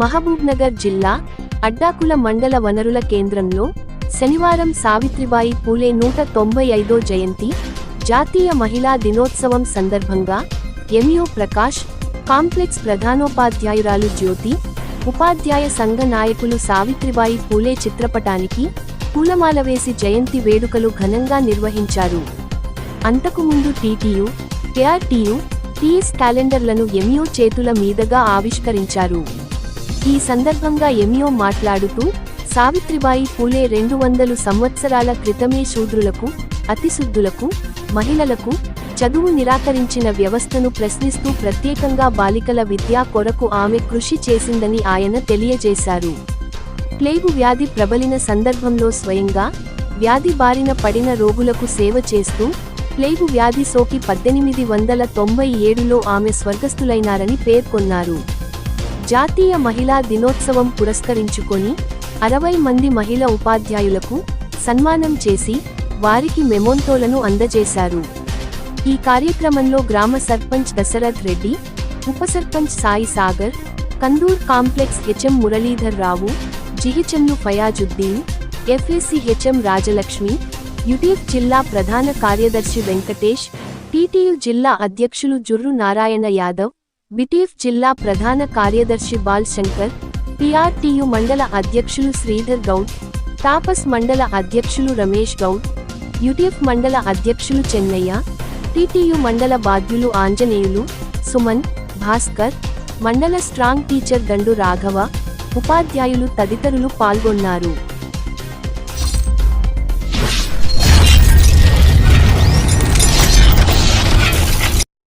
మహబూబ్నగర్ జిల్లా అడ్డాకుల మండల వనరుల కేంద్రంలో శనివారం సావిత్రిబాయి పూలే నూట తొంభై ఐదో జయంతి జాతీయ మహిళా దినోత్సవం సందర్భంగా ఎంయో ప్రకాష్ కాంప్లెక్స్ ప్రధానోపాధ్యాయురాలు జ్యోతి ఉపాధ్యాయ సంఘ నాయకులు సావిత్రిబాయి పూలే చిత్రపటానికి పూలమాల వేసి జయంతి వేడుకలు ఘనంగా నిర్వహించారు. అంతకుముందు టీటీయు కేఆర్టీయు టీఎస్ క్యాలెండర్లను ఎంయూ చేతుల మీదుగా ఆవిష్కరించారు. ఈ సందర్భంగా ఎంయో మాట్లాడుతూ సావిత్రిబాయి పూలే రెండు వందలు సంవత్సరాల క్రితమే శూద్రులకు అతిశుద్ధులకు మహిళలకు చదువు నిరాకరించిన వ్యవస్థను ప్రశ్నిస్తూ ప్రత్యేకంగా బాలికల విద్యా కొరకు ఆమె కృషి చేసిందని ఆయన తెలియజేశారు. ప్లేగు వ్యాధి ప్రబలిన సందర్భంలో స్వయంగా వ్యాధి బారిన పడిన రోగులకు సేవ చేస్తూ ప్లేగు వ్యాధి సోకి పద్దెనిమిది వందల తొంభై ఏడులో ఆమె స్వర్గస్థులైనారని పేర్కొన్నారు. జాతీయ మహిళా దినోత్సవం పురస్కరించుకొని అరవై మంది మహిళ ఉపాధ్యాయులకు సన్మానం చేసి వారికి మెమోంటోలను అందజేశారు. ఈ కార్యక్రమంలో గ్రామ సర్పంచ్ దశరథ్ రెడ్డి ఉప సర్పంచ్ సాయి సాగర్ కందూర్ కాంప్లెక్స్ హెచ్ఎం మురళీధర్ రావు జిహెచ్ఎంలు Fayazuddin FSC HM Rajalakshmi UTF జిల్లా ప్రధాన కార్యదర్శి వెంకటేష్ టీటీయు జిల్లా అధ్యక్షులు జుర్రు నారాయణ యాదవ్ బిటిఎఫ్ జిల్లా ప్రధాన కార్యదర్శి బాల్ శంకర్ పిఆర్టీయు మండల అధ్యక్షులు శ్రీధర్ గౌడ్ తాపస్ మండల అధ్యక్షులు రమేష్ గౌడ్ యుటిఎఫ్ మండల అధ్యక్షులు చెన్నయ్య టిటియు మండల బాధ్యులు ఆంజనేయులు సుమన్ భాస్కర్ మండల స్ట్రాంగ్ టీచర్ దండు రాఘవ ఉపాధ్యాయులు తదితరులు పాల్గొన్నారు.